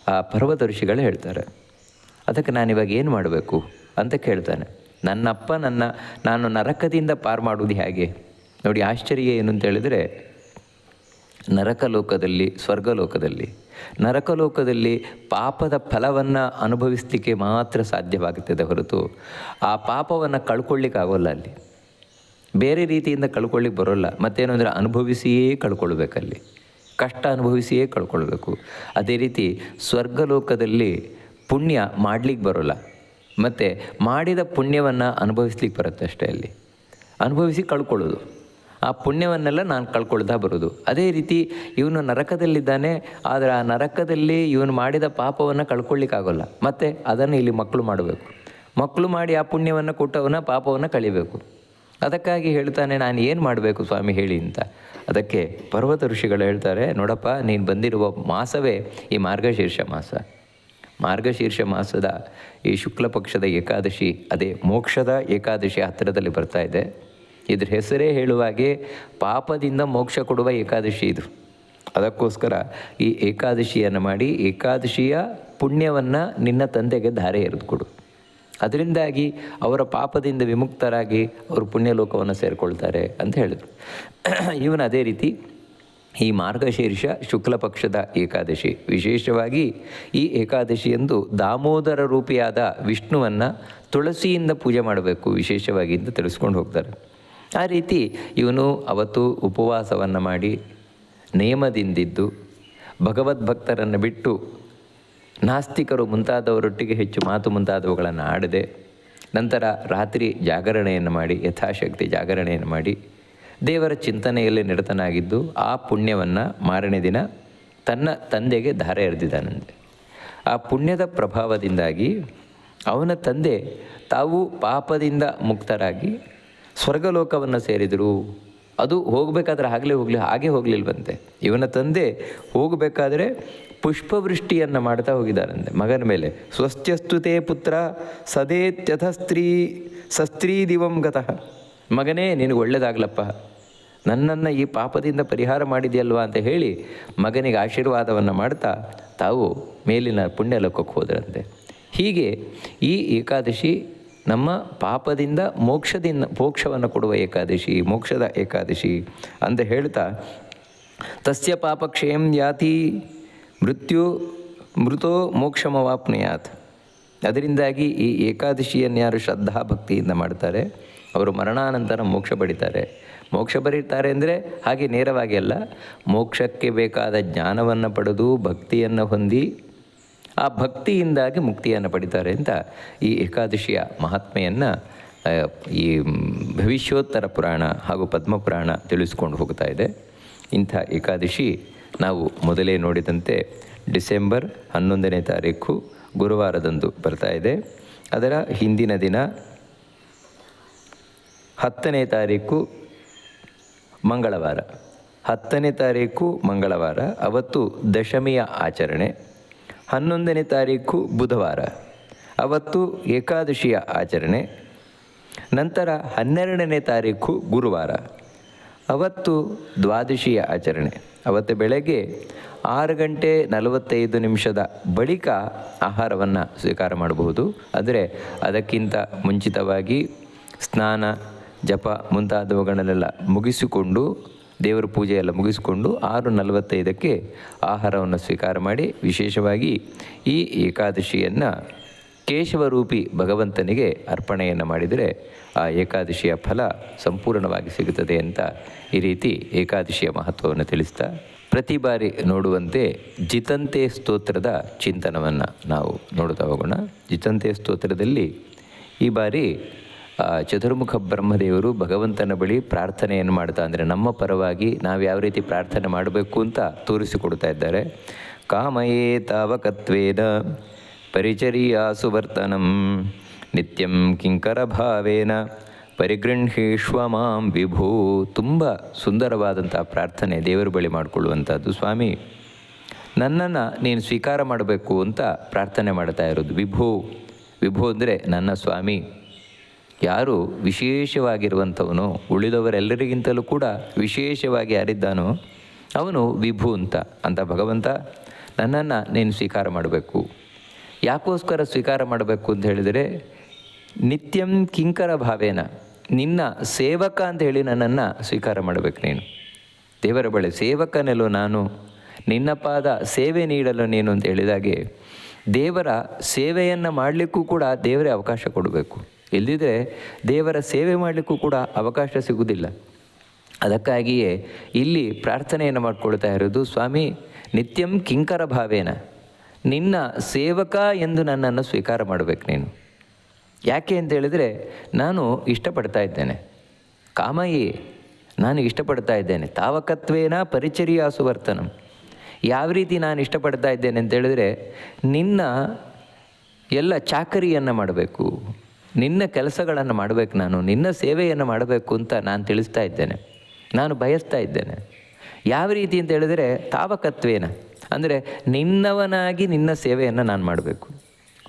ಆ ಪರ್ವತ ಋಷಿಗಳು ಹೇಳ್ತಾರೆ. ಅದಕ್ಕೆ ನಾನಿವಾಗ ಏನು ಮಾಡಬೇಕು? ಅಂತ ಕೇಳ್ತಾನೆ. ನನ್ನಪ್ಪ ನನ್ನ, ನಾನು ನರಕದಿಂದ ಪಾರು ಮಾಡುವುದು ಹೇಗೆ? ನೋಡಿ, ಆಶ್ಚರ್ಯ ಏನು ಅಂತ ಹೇಳಿದರೆ ನರಕಲೋಕದಲ್ಲಿ ಸ್ವರ್ಗಲೋಕದಲ್ಲಿ ನರಕಲೋಕದಲ್ಲಿ ಪಾಪದ ಫಲವನ್ನು ಅನುಭವಿಸಲಿಕ್ಕೆ ಮಾತ್ರ ಸಾಧ್ಯವಾಗುತ್ತದೆ ಹೊರತು, ಆ ಪಾಪವನ್ನು ಕಳ್ಕೊಳ್ಳಿಕ್ಕಾಗೋಲ್ಲ ಅಲ್ಲಿ. ಬೇರೆ ರೀತಿಯಿಂದ ಕಳ್ಕೊಳ್ಳಿಕ್ಕೆ ಬರೋಲ್ಲ. ಮತ್ತೇನು ಅಂದರೆ, ಅನುಭವಿಸಿಯೇ ಕಳ್ಕೊಳ್ಬೇಕಲ್ಲಿ. ಕಷ್ಟ ಅನುಭವಿಸಿಯೇ ಕಳ್ಕೊಳ್ಬೇಕು. ಅದೇ ರೀತಿ ಸ್ವರ್ಗಲೋಕದಲ್ಲಿ ಪುಣ್ಯ ಮಾಡಲಿಕ್ಕೆ ಬರೋಲ್ಲ. ಮತ್ತು ಮಾಡಿದ ಪುಣ್ಯವನ್ನು ಅನುಭವಿಸ್ಲಿಕ್ಕೆ ಬರುತ್ತೆ ಅಷ್ಟೇ ಅಲ್ಲಿ. ಅನುಭವಿಸಿ ಕಳ್ಕೊಳ್ಳೋದು. ಆ ಪುಣ್ಯವನ್ನೆಲ್ಲ ನಾನು ಕಳ್ಕೊಳ್ತಾ ಬರೋದು. ಅದೇ ರೀತಿ ಇವನು ನರಕದಲ್ಲಿದ್ದಾನೆ, ಆದರೆ ಆ ನರಕದಲ್ಲಿ ಇವನು ಮಾಡಿದ ಪಾಪವನ್ನು ಕಳ್ಕೊಳ್ಳಿಕ್ಕಾಗೋಲ್ಲ ಮತ್ತು ಅದನ್ನು ಇಲ್ಲಿ ಮಕ್ಕಳು ಮಾಡಬೇಕು. ಮಕ್ಕಳು ಮಾಡಿ ಆ ಪುಣ್ಯವನ್ನು ಕೊಟ್ಟವನ್ನ ಪಾಪವನ್ನು ಕಳಿಬೇಕು. ಅದಕ್ಕಾಗಿ ಹೇಳ್ತಾನೆ, ನಾನು ಏನು ಮಾಡಬೇಕು ಸ್ವಾಮಿ ಹೇಳಿ ಅಂತ. ಅದಕ್ಕೆ ಪರ್ವತ ಋಷಿಗಳು ಹೇಳ್ತಾರೆ, ನೋಡಪ್ಪ, ನೀನು ಬಂದಿರುವ ಮಾಸವೇ ಈ ಮಾರ್ಗಶೀರ್ಷ ಮಾಸ. ಮಾರ್ಗಶೀರ್ಷ ಮಾಸದ ಈ ಶುಕ್ಲ ಪಕ್ಷದ ಏಕಾದಶಿ, ಅದೇ ಮೋಕ್ಷದ ಏಕಾದಶಿ ಹತ್ತಿರದಲ್ಲಿ ಬರ್ತಾ ಇದೆ. ಇದ್ರ ಹೆಸರೇ ಹೇಳುವಾಗೆ ಪಾಪದಿಂದ ಮೋಕ್ಷ ಕೊಡುವ ಏಕಾದಶಿ ಇದು. ಅದಕ್ಕೋಸ್ಕರ ಈ ಏಕಾದಶಿಯನ್ನು ಮಾಡಿ ಏಕಾದಶಿಯ ಪುಣ್ಯವನ್ನು ನಿನ್ನ ತಂದೆಗೆ ಧಾರೆ ಎರೆದುಕೊಡು ಅದರಿಂದಾಗಿ ಅವರ ಪಾಪದಿಂದ ವಿಮುಕ್ತರಾಗಿ ಅವರು ಪುಣ್ಯಲೋಕವನ್ನು ಸೇರಿಕೊಳ್ತಾರೆ ಅಂತ ಹೇಳಿದರು. ಇವನು ಅದೇ ರೀತಿ ಈ ಮಾರ್ಗಶೀರ್ಷ ಶುಕ್ಲ ಪಕ್ಷದ ಏಕಾದಶಿ. ವಿಶೇಷವಾಗಿ ಈ ಏಕಾದಶಿಯಂದು ದಾಮೋದರ ರೂಪಿಯಾದ ವಿಷ್ಣುವನ್ನು ತುಳಸಿಯಿಂದ ಪೂಜೆ ಮಾಡಬೇಕು, ವಿಶೇಷವಾಗಿ ಅಂತ ತಿಳಿಸ್ಕೊಂಡು ಹೋಗ್ತಾರೆ. ಆ ರೀತಿ ಇವನು ಅವತ್ತು ಉಪವಾಸವನ್ನು ಮಾಡಿ ನಿಯಮದಿಂದಿದ್ದು ಭಗವದ್ಭಕ್ತರನ್ನು ಬಿಟ್ಟು ನಾಸ್ತಿಕರು ಮುಂತಾದವರೊಟ್ಟಿಗೆ ಹೆಚ್ಚು ಮಾತು ಮುಂತಾದವುಗಳನ್ನು ಆಡದೆ ನಂತರ ರಾತ್ರಿ ಜಾಗರಣೆಯನ್ನು ಮಾಡಿ, ಯಥಾಶಕ್ತಿ ಜಾಗರಣೆಯನ್ನು ಮಾಡಿ ದೇವರ ಚಿಂತನೆಯಲ್ಲಿ ನಿರತನಾಗಿದ್ದು ಆ ಪುಣ್ಯವನ್ನು ಮಾರನೇ ದಿನ ತನ್ನ ತಂದೆಗೆ ಧಾರೆ ಎರೆದಿದ್ದಾನಂತೆ. ಆ ಪುಣ್ಯದ ಪ್ರಭಾವದಿಂದಾಗಿ ಅವನ ತಂದೆ ತಾವು ಪಾಪದಿಂದ ಮುಕ್ತರಾಗಿ ಸ್ವರ್ಗಲೋಕವನ್ನು ಸೇರಿದರು. ಅದು ಹೋಗಬೇಕಾದ್ರೆ ಆಗಲೇ ಹೋಗಲಿ, ಹಾಗೆ ಹೋಗಲಿಲ್ವಂತೆ. ಇವನ ತಂದೆ ಹೋಗಬೇಕಾದ್ರೆ ಪುಷ್ಪವೃಷ್ಟಿಯನ್ನು ಮಾಡ್ತಾ ಹೋಗಿದ್ದಾನಂತೆ. ಮಗನ ಮೇಲೆ ಸ್ವಸ್ತ್ಯಸ್ತುತೆ ಪುತ್ರ ಸದೇತ್ಯಥ ಸ್ತ್ರೀ ಸಸ್ತ್ರೀ ದಿವಂ ಗತಃ ಮಗನೇ ನಿನಗೆ ಒಳ್ಳೆಯದಾಗಲಪ್ಪ ನನ್ನನ್ನು ಈ ಪಾಪದಿಂದ ಪರಿಹಾರ ಮಾಡಿದೆಯಲ್ವಾ ಅಂತ ಹೇಳಿ ಮಗನಿಗೆ ಆಶೀರ್ವಾದವನ್ನು ಮಾಡ್ತಾ ತಾವು ಮೇಲಿನ ಪುಣ್ಯಲೋಕಕ್ಕೆ ಹೋದರಂತೆ. ಹೀಗೆ ಈ ಏಕಾದಶಿ ನಮ್ಮ ಪಾಪದಿಂದ ಮೋಕ್ಷದಿಂದ ಮೋಕ್ಷವನ್ನು ಕೊಡುವ ಏಕಾದಶಿ, ಮೋಕ್ಷದ ಏಕಾದಶಿ ಅಂತ ಹೇಳ್ತಾ, ತಸ್ಯ ಪಾಪಕ್ಷೇಮ್ ಯಾತಿ ಮೃತ್ಯು ಮೃತೋ ಮೋಕ್ಷಮವಾಪ್ನುಯಾತ್. ಅದರಿಂದಾಗಿ ಈ ಏಕಾದಶಿಯನ್ನು ಯಾರು ಶ್ರದ್ಧಾ ಭಕ್ತಿಯಿಂದ ಮಾಡ್ತಾರೆ? ಅವರು ಮರಣಾನಂತರ ಮೋಕ್ಷ ಪಡಿತಾರೆ. ಮೋಕ್ಷ ಬರೀತಾರೆ ಅಂದರೆ ಹಾಗೆ ನೇರವಾಗಿ ಅಲ್ಲ, ಮೋಕ್ಷಕ್ಕೆ ಬೇಕಾದ ಜ್ಞಾನವನ್ನು ಪಡೆದು ಭಕ್ತಿಯನ್ನು ಹೊಂದಿ ಆ ಭಕ್ತಿಯಿಂದಾಗಿ ಮುಕ್ತಿಯನ್ನು ಪಡಿತಾರೆ ಅಂತ ಈ ಏಕಾದಶಿಯ ಮಹಾತ್ಮೆಯನ್ನು ಈ ಭವಿಷ್ಯೋತ್ತರ ಪುರಾಣ ಹಾಗೂ ಪದ್ಮಪುರಾಣ ತಿಳಿಸ್ಕೊಂಡು ಹೋಗ್ತಾ ಇದೆ. ಇಂಥ ಏಕಾದಶಿ ನಾವು ಮೊದಲೇ ನೋಡಿದಂತೆ ಡಿಸೆಂಬರ್ ಹನ್ನೊಂದನೇ ತಾರೀಕು ಗುರುವಾರದಂದು ಬರ್ತಾ ಇದೆ. ಅದರ ಹಿಂದಿನ ದಿನ ಹತ್ತನೇ ತಾರೀಕು ಮಂಗಳವಾರ. ಹತ್ತನೇ ತಾರೀಕು ಮಂಗಳವಾರ, ಅವತ್ತು ದಶಮಿಯ ಆಚರಣೆ. ಹನ್ನೊಂದನೇ ತಾರೀಕು ಬುಧವಾರ, ಅವತ್ತು ಏಕಾದಶಿಯ ಆಚರಣೆ. ನಂತರ ಹನ್ನೆರಡನೇ ತಾರೀಕು ಗುರುವಾರ, ಅವತ್ತು ದ್ವಾದಶಿಯ ಆಚರಣೆ. ಅವತ್ತು ಬೆಳಗ್ಗೆ ಆರು ಗಂಟೆ ನಲವತ್ತೈದು ನಿಮಿಷದ ಬಳಿಕ ಆಹಾರವನ್ನು ಸ್ವೀಕಾರ ಮಾಡಬಹುದು. ಆದರೆ ಅದಕ್ಕಿಂತ ಮುಂಚಿತವಾಗಿ ಸ್ನಾನ ಜಪ ಮುಂತಾದವುಗಳನ್ನೆಲ್ಲ ಮುಗಿಸಿಕೊಂಡು, ದೇವರ ಪೂಜೆ ಎಲ್ಲ ಮುಗಿಸಿಕೊಂಡು ಆರು ನಲವತ್ತೈದಕ್ಕೆ ಆಹಾರವನ್ನು ಸ್ವೀಕಾರ ಮಾಡಿ ವಿಶೇಷವಾಗಿ ಈ ಏಕಾದಶಿಯನ್ನು ಕೇಶವರೂಪಿ ಭಗವಂತನಿಗೆ ಅರ್ಪಣೆಯನ್ನು ಮಾಡಿದರೆ ಆ ಏಕಾದಶಿಯ ಫಲ ಸಂಪೂರ್ಣವಾಗಿ ಸಿಗುತ್ತದೆ ಅಂತ ಈ ರೀತಿ ಏಕಾದಶಿಯ ಮಹತ್ವವನ್ನು ತಿಳಿಸ್ತಾ ಪ್ರತಿ ಬಾರಿ ನೋಡುವಂತೆ ಜಿತಂತೆ ಸ್ತೋತ್ರದ ಚಿಂತನವನ್ನು ನಾವು ನೋಡುತ್ತಾ ಹೋಗೋಣ. ಜಿತಂತೆ ಸ್ತೋತ್ರದಲ್ಲಿ ಈ ಬಾರಿ ಚತುರ್ಮುಖ ಬ್ರಹ್ಮದೇವರು ಭಗವಂತನ ಬಳಿ ಪ್ರಾರ್ಥನೆಯನ್ನು ಮಾಡ್ತಾ ಅಂದರೆ ನಮ್ಮ ಪರವಾಗಿ ನಾವು ಯಾವ ರೀತಿ ಪ್ರಾರ್ಥನೆ ಮಾಡಬೇಕು ಅಂತ ತೋರಿಸಿಕೊಡ್ತಾ ಇದ್ದಾರೆ. ಕಾಮಯೇ ತಾವಕತ್ವೇನ ಪರಿಚರಿಯಾಸು ವರ್ತನಂ. ನಿತ್ಯಂ ಕಿಂಕರ ಭಾವೇನ ಪರಿಗೃಹೇಶ್ವ ಮಾಂ ವಿಭೂ. ತುಂಬ ಸುಂದರವಾದಂಥ ಪ್ರಾರ್ಥನೆ ದೇವರ ಬಳಿ ಮಾಡಿಕೊಳ್ಳುವಂಥದ್ದು ಸ್ವಾಮಿ. ನನ್ನನ್ನು ನೀನು ಸ್ವೀಕಾರ ಮಾಡಬೇಕು ಅಂತ ಪ್ರಾರ್ಥನೆ ಮಾಡ್ತಾ ಇರೋದು ವಿಭೋ. ವಿಭೋ ಅಂದರೆ ನನ್ನ ಸ್ವಾಮಿ. ಯಾರು ವಿಶೇಷವಾಗಿರುವಂಥವನು, ಉಳಿದವರೆಲ್ಲರಿಗಿಂತಲೂ ಕೂಡ ವಿಶೇಷವಾಗಿ ಯಾರಿದ್ದಾನೋ ಅವನು ವಿಭು ಅಂತ. ಅಂತ ಭಗವಂತ, ನನ್ನನ್ನು ನೀನು ಸ್ವೀಕಾರ ಮಾಡಬೇಕು. ಯಾಕೋಸ್ಕರ ಸ್ವೀಕಾರ ಮಾಡಬೇಕು ಅಂತ ಹೇಳಿದರೆ, ನಿತ್ಯಂ ಕಿಂಕರ ಭಾವೇನ, ನಿನ್ನ ಸೇವಕ ಅಂತ ಹೇಳಿ ನನ್ನನ್ನು ಸ್ವೀಕಾರ ಮಾಡಬೇಕು ನೀನು. ದೇವರ ಬಳಿ ಸೇವಕನೆಲ್ಲೋ ನಾನು, ನಿನ್ನ ಪಾದ ಸೇವೆ ನೀಡಲು ನೀನು ಅಂತ ಹೇಳಿದಾಗೆ ದೇವರ ಸೇವೆಯನ್ನು ಮಾಡಲಿಕ್ಕೂ ಕೂಡ ದೇವರೇ ಅವಕಾಶ ಕೊಡಬೇಕು. ಇಲ್ಲದಿದ್ದರೆ ದೇವರ ಸೇವೆ ಮಾಡಲಿಕ್ಕೂ ಕೂಡ ಅವಕಾಶ ಸಿಗುವುದಿಲ್ಲ ಅದಕ್ಕಾಗಿಯೇ ಇಲ್ಲಿ ಪ್ರಾರ್ಥನೆಯನ್ನು ಮಾಡಿಕೊಳ್ತಾ ಇರೋದು, ಸ್ವಾಮಿ, ನಿತ್ಯಂ ಕಿಂಕರ ಭಾವೇನ. ನಿನ್ನ ಸೇವಕ ಎಂದು ನನ್ನನ್ನು ಸ್ವೀಕಾರ ಮಾಡಬೇಕು ನೀನು. ಯಾಕೆ ಅಂತ ಹೇಳಿದರೆ, ನಾನು ಇಷ್ಟಪಡ್ತಾ ಇದ್ದೇನೆ. ಕಾಮಯಿ, ನಾನು ಇಷ್ಟಪಡ್ತಾ ಇದ್ದೇನೆ. ತಾವಕತ್ವೇನ ಪರಿಚರ್ಯಾಸು ವರ್ತನಂ. ಯಾವ ರೀತಿ ನಾನು ಇಷ್ಟಪಡ್ತಾ ಇದ್ದೇನೆ ಅಂತ ಹೇಳಿದರೆ, ನಿನ್ನ ಎಲ್ಲ ಚಾಕರಿಯನ್ನು ಮಾಡಬೇಕು. ನಿನ್ನ ಕೆಲಸಗಳನ್ನು ಮಾಡಬೇಕು ನಾನು, ನಿನ್ನ ಸೇವೆಯನ್ನು ಮಾಡಬೇಕು ಅಂತ ನಾನು ತಿಳಿಸ್ತಾ ಇದ್ದೇನೆ. ನಾನು ಬಯಸ್ತಾ ಇದ್ದೇನೆ. ಯಾವ ರೀತಿ ಅಂತ ಹೇಳಿದರೆ ತಾವಕತ್ವೇನ. ಅಂದರೆ ನಿನ್ನವನಾಗಿ ನಿನ್ನ ಸೇವೆಯನ್ನು ನಾನು ಮಾಡಬೇಕು.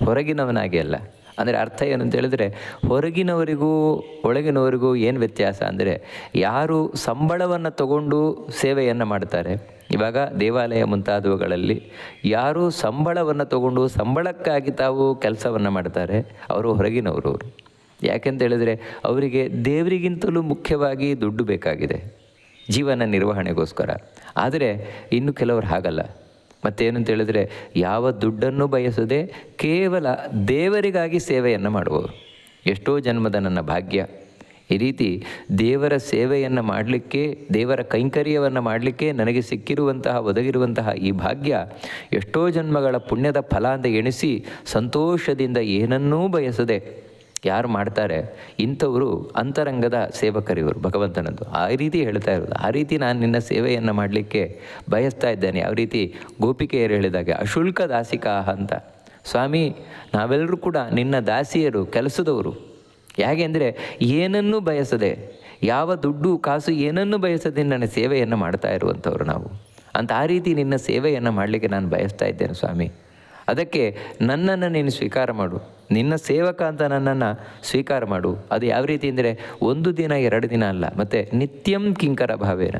ಹೊರಗಿನವನಾಗಿ ಅಲ್ಲ. ಅಂದರೆ ಅರ್ಥ ಏನು ಅಂತ ಹೇಳಿದರೆ ಹೊರಗಿನವರಿಗೂ ಒಳಗಿನವರಿಗೂ ಏನು ವ್ಯತ್ಯಾಸ ಅಂದರೆ ಯಾರು ಸಂಬಳವನ್ನು ತಗೊಂಡು ಸೇವೆಯನ್ನು ಮಾಡ್ತಾರೆ ಇವಾಗ ದೇವಾಲಯ ಮುಂತಾದವುಗಳಲ್ಲಿ ಯಾರು ಸಂಬಳವನ್ನು ತಗೊಂಡು ಸಂಬಳಕ್ಕಾಗಿ ತಾವು ಕೆಲಸವನ್ನು ಮಾಡ್ತಾರೆ, ಅವರು ಹೊರಗಿನವರು. ಅವರು ಯಾಕೆಂತ ಹೇಳಿದರೆ ಅವರಿಗೆ ದೇವರಿಗಿಂತಲೂ ಮುಖ್ಯವಾಗಿ ದುಡ್ಡು ಬೇಕಾಗಿದೆ, ಜೀವನ ನಿರ್ವಹಣೆಗೋಸ್ಕರ. ಆದರೆ ಇನ್ನು ಕೆಲವರು ಹಾಗಲ್ಲ. ಅಂತ ಹೇಳಿದರೆ ಯಾವ ದುಡ್ಡನ್ನು ಬಯಸದೆ ಕೇವಲ ದೇವರಿಗಾಗಿ ಸೇವೆಯನ್ನು ಮಾಡುವವರು. ಎಷ್ಟೋ ಜನ್ಮದ ನನ್ನ ಭಾಗ್ಯ. ಈ ರೀತಿ ದೇವರ ಸೇವೆಯನ್ನು ಮಾಡಲಿಕ್ಕೆ, ದೇವರ ಕೈಂಕರ್ಯವನ್ನು ಮಾಡಲಿಕ್ಕೆ ನನಗೆ ಸಿಕ್ಕಿರುವಂತಹ, ಒದಗಿರುವಂತಹ ಈ ಭಾಗ್ಯ ಎಷ್ಟೋ ಜನ್ಮಗಳ ಪುಣ್ಯದ ಫಲ ಅಂತ ಎಣಿಸಿ ಸಂತೋಷದಿಂದ ಏನನ್ನೂ ಬಯಸದೆ ಯಾರು ಮಾಡ್ತಾರೆ? ಇಂಥವರು ಅಂತರಂಗದ ಸೇವಕರಿವರು, ಭಗವಂತನದ್ದು. ಆ ರೀತಿ ಹೇಳ್ತಾ ಇರೋದು. ಆ ರೀತಿ ನಾನು ನಿನ್ನ ಸೇವೆಯನ್ನು ಮಾಡಲಿಕ್ಕೆ ಬಯಸ್ತಾ ಇದ್ದೇನೆ. ಯಾವ ರೀತಿ? ಗೋಪಿಕೆಯರು ಹೇಳಿದಾಗೆ, ಅಶುಲ್ಕ ದಾಸಿಕಾ ಅಂತ. ಸ್ವಾಮಿ ನಾವೆಲ್ಲರೂ ಕೂಡ ನಿನ್ನ ದಾಸಿಯರು, ಕೆಲಸದವರು. ಅಂದರೆ ಏನನ್ನೂ ಬಯಸದೆ, ಯಾವ ದುಡ್ಡು ಕಾಸು ಏನನ್ನೂ ಬಯಸದೆ ನನ್ನ ಸೇವೆಯನ್ನು ಮಾಡ್ತಾ ಇರುವಂಥವ್ರು ನಾವು. ಅಂತ ಆ ರೀತಿ ನಿನ್ನ ಸೇವೆಯನ್ನು ಮಾಡಲಿಕ್ಕೆ ನಾನು ಬಯಸ್ತಾ ಇದ್ದೇನೆ ಸ್ವಾಮಿ. ಅದಕ್ಕೆ ನನ್ನನ್ನು ನೀನು ಸ್ವೀಕಾರ ಮಾಡು. ನಿನ್ನ ಸೇವಕ ಅಂತ ನನ್ನನ್ನು ಸ್ವೀಕಾರ ಮಾಡು. ಅದು ಯಾವ ರೀತಿ ಅಂದರೆ ಒಂದು ದಿನ, ಎರಡು ದಿನ ಅಲ್ಲ, ಮತ್ತು ನಿತ್ಯಂ ಕಿಂಕರ ಭಾವೇನ.